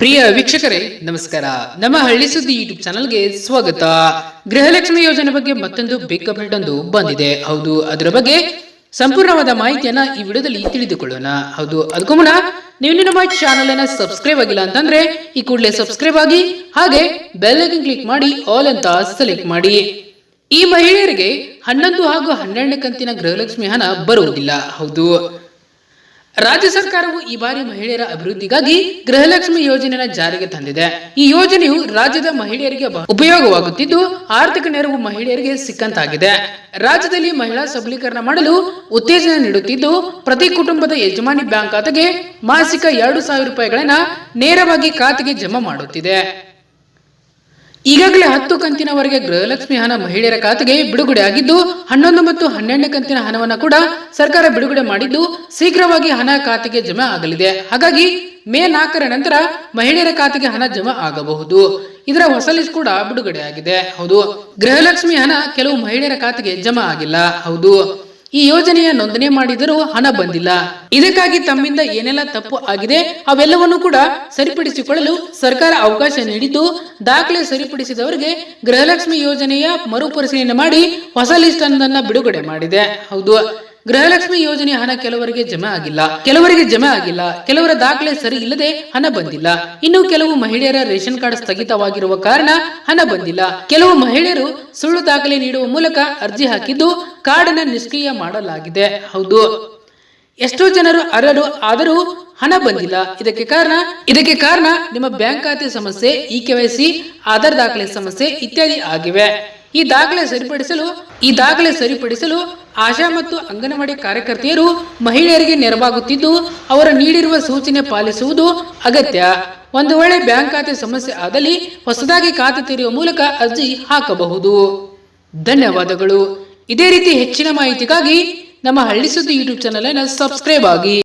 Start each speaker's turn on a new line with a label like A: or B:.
A: ಪ್ರಿಯ ವೀಕ್ಷಕರೇ, ನಮಸ್ಕಾರ. ನಮ್ಮ ಹಳ್ಳಿ ಸುದ್ದಿ ಯೂಟ್ಯೂಬ್ ಚಾನಲ್ಗೆ ಸ್ವಾಗತ. ಗೃಹಲಕ್ಷ್ಮಿ ಯೋಜನೆ ಬಗ್ಗೆ ಮತ್ತೊಂದು ಬಿಗ್ ಅಪ್ಡೇಟ್ ಒಂದು ಬಂದಿದೆ. ಹೌದು, ಅದರ ಬಗ್ಗೆ ಸಂಪೂರ್ಣವಾದ ಮಾಹಿತಿಯನ್ನ ಈ ವಿಡಿಯೋದಲ್ಲಿ ತಿಳಿದುಕೊಳ್ಳೋಣ. ಹೌದು, ಅದಕ್ಕೂ ಮುನ್ನ ನೀವು ನಮ್ಮ ಚಾನಲ್ ಅನ್ನ ಸಬ್ಸ್ಕ್ರೈಬ್ ಆಗಿಲ್ಲ ಅಂತಂದ್ರೆ ಈ ಕೂಡಲೇ ಸಬ್ಸ್ಕ್ರೈಬ್ ಆಗಿ, ಹಾಗೆ ಬೆಲ್ ಐಕನ್ ಕ್ಲಿಕ್ ಮಾಡಿ ಆಲ್ ಅಂತ ಸೆಲೆಕ್ಟ್ ಮಾಡಿ. ಈ ಮಹಿಳೆಯರಿಗೆ ಹನ್ನೊಂದು ಹಾಗೂ ಹನ್ನೆರಡನೇ ಕಂತಿನ ಗೃಹಲಕ್ಷ್ಮಿ ಹಣ ಬರುವುದಿಲ್ಲ. ಹೌದು. ರಾಜ್ಯ ಸರ್ಕಾರವು ಈ ಬಾರಿ ಮಹಿಳೆಯರ ಅಭಿವೃದ್ಧಿಗಾಗಿ ಗೃಹಲಕ್ಷ್ಮಿ ಯೋಜನೆಯನ್ನು ಜಾರಿಗೆ ತಂದಿದೆ. ಈ ಯೋಜನೆಯು ರಾಜ್ಯದ ಮಹಿಳೆಯರಿಗೆ ಉಪಯೋಗವಾಗುತ್ತಿದ್ದು, ಆರ್ಥಿಕ ನೆರವು ಮಹಿಳೆಯರಿಗೆ ಸಿಕ್ಕಂತಾಗಿದೆ. ರಾಜ್ಯದಲ್ಲಿ ಮಹಿಳಾ ಸಬಲೀಕರಣ ಮಾಡಲು ಉತ್ತೇಜನ ನೀಡುತ್ತಿದ್ದು, ಪ್ರತಿ ಕುಟುಂಬದ ಯಜಮಾನಿ ಬ್ಯಾಂಕ್ ಖಾತೆಗೆ ಮಾಸಿಕ ಎರಡು ಸಾವಿರ ರೂಪಾಯಿಗಳನ್ನ ನೇರವಾಗಿ ಖಾತೆಗೆ ಜಮಾ ಮಾಡುತ್ತಿದೆ. ಈಗಾಗಲೇ ಹತ್ತು ಕಂತಿನವರೆಗೆ ಗೃಹಲಕ್ಷ್ಮಿ ಹಣ ಮಹಿಳೆಯರ ಖಾತೆಗೆ ಬಿಡುಗಡೆ ಆಗಿದ್ದು, ಹನ್ನೊಂದು ಮತ್ತು ಹನ್ನೆರಡನೇ ಕಂತಿನ ಹಣವನ್ನ ಕೂಡ ಸರ್ಕಾರ ಬಿಡುಗಡೆ ಮಾಡಿದ್ದು ಶೀಘ್ರವಾಗಿ ಹಣ ಖಾತೆಗೆ ಜಮಾ ಆಗಲಿದೆ. ಹಾಗಾಗಿ ಮೇ ನಾಲ್ಕರ ನಂತರ ಮಹಿಳೆಯರ ಖಾತೆಗೆ ಹಣ ಜಮಾ ಆಗಬಹುದು. ಇದರ ಹೊಸ ಲಿಸ್ಟ್ ಕೂಡ ಬಿಡುಗಡೆ ಆಗಿದೆ. ಹೌದು, ಗೃಹಲಕ್ಷ್ಮಿ ಹಣ ಕೆಲವು ಮಹಿಳೆಯರ ಖಾತೆಗೆ ಜಮಾ ಆಗಿಲ್ಲ. ಹೌದು. ಈ ಯೋಜನೆಯ ನೋಂದಣಿ ಮಾಡಿದರೂ ಹಣ ಬಂದಿಲ್ಲ. ಇದಕ್ಕಾಗಿ ತಮ್ಮಿಂದ ಏನೆಲ್ಲ ತಪ್ಪು ಆಗಿದೆ ಅವೆಲ್ಲವನ್ನು ಕೂಡ ಸರಿಪಡಿಸಿಕೊಳ್ಳಲು ಸರ್ಕಾರ ಅವಕಾಶ ನೀಡಿದ್ದು, ದಾಖಲೆ ಸರಿಪಡಿಸಿದವರಿಗೆ ಗೃಹಲಕ್ಷ್ಮಿ ಯೋಜನೆಯ ಮರುಪರಿಶೀಲನೆ ಮಾಡಿ ಹೊಸ ಲಿಸ್ಟ್ ಅನ್ನ ಬಿಡುಗಡೆ ಮಾಡಿದೆ. ಹೌದು. ಗೃಹಲಕ್ಷ್ಮಿ ಯೋಜನೆ ಹಣ ಕೆಲವರಿಗೆ ಜಮೆ ಆಗಿಲ್ಲ. ಕೆಲವರಿಗೆ ಜಮೆ ಆಗಿಲ್ಲ. ಕೆಲವರ ದಾಖಲೆ ಸರಿ ಇಲ್ಲದೆ ಹಣ ಬಂದಿಲ್ಲ. ಇನ್ನು ಕೆಲವು ಮಹಿಳೆಯರ ರೇಷನ್ ಕಾರ್ಡ್ ಸ್ಥಗಿತವಾಗಿರುವ ಕಾರಣ ಹಣ ಬಂದಿಲ್ಲ. ಕೆಲವು ಮಹಿಳೆಯರು ಸುಳ್ಳು ದಾಖಲೆ ನೀಡುವ ಮೂಲಕ ಅರ್ಜಿ ಹಾಕಿದ್ದು ಕಾರ್ಡ್ ನಿಷ್ಕ್ರಿಯ ಮಾಡಲಾಗಿದೆ. ಹೌದು. ಎಷ್ಟೋ ಜನರು ಅರ್ಹರು ಆದರೂ ಹಣ ಬಂದಿಲ್ಲ. ಇದಕ್ಕೆ ಕಾರಣ ಇದಕ್ಕೆ ಕಾರಣ ನಿಮ್ಮ ಬ್ಯಾಂಕ್ ಖಾತೆ ಸಮಸ್ಯೆ, ಇ ಕೆವೈಸಿ ಆಧಾರ್ ದಾಖಲೆ ಸಮಸ್ಯೆ ಇತ್ಯಾದಿ ಆಗಿವೆ. ಈ ದಾಖಲೆ ಸರಿಪಡಿಸಲು ಈ ದಾಖಲೆ ಸರಿಪಡಿಸಲು ಆಶಾ ಮತ್ತು ಅಂಗನವಾಡಿ ಕಾರ್ಯಕರ್ತೆಯರು ಮಹಿಳೆಯರಿಗೆ ನೆರವಾಗುತ್ತಿದ್ದು, ಅವರು ನೀಡಿರುವ ಸೂಚನೆ ಪಾಲಿಸುವುದು ಅಗತ್ಯ. ಒಂದು ವೇಳೆ ಬ್ಯಾಂಕ್ ಖಾತೆ ಸಮಸ್ಯೆ ಆದಲ್ಲಿ ಹೊಸದಾಗಿ ಖಾತೆ ತೆರೆಯುವ ಮೂಲಕ ಅರ್ಜಿ ಹಾಕಬಹುದು. ಧನ್ಯವಾದಗಳು. ಇದೇ ರೀತಿ ಹೆಚ್ಚಿನ ಮಾಹಿತಿಗಾಗಿ ನಮ್ಮ ಹಳ್ಳಿ ಸುದ್ದಿ ಯೂಟ್ಯೂಬ್ ಚಾನಲ್ ಅನ್ನು ಸಬ್ಸ್ಕ್ರೈಬ್ ಆಗಿ.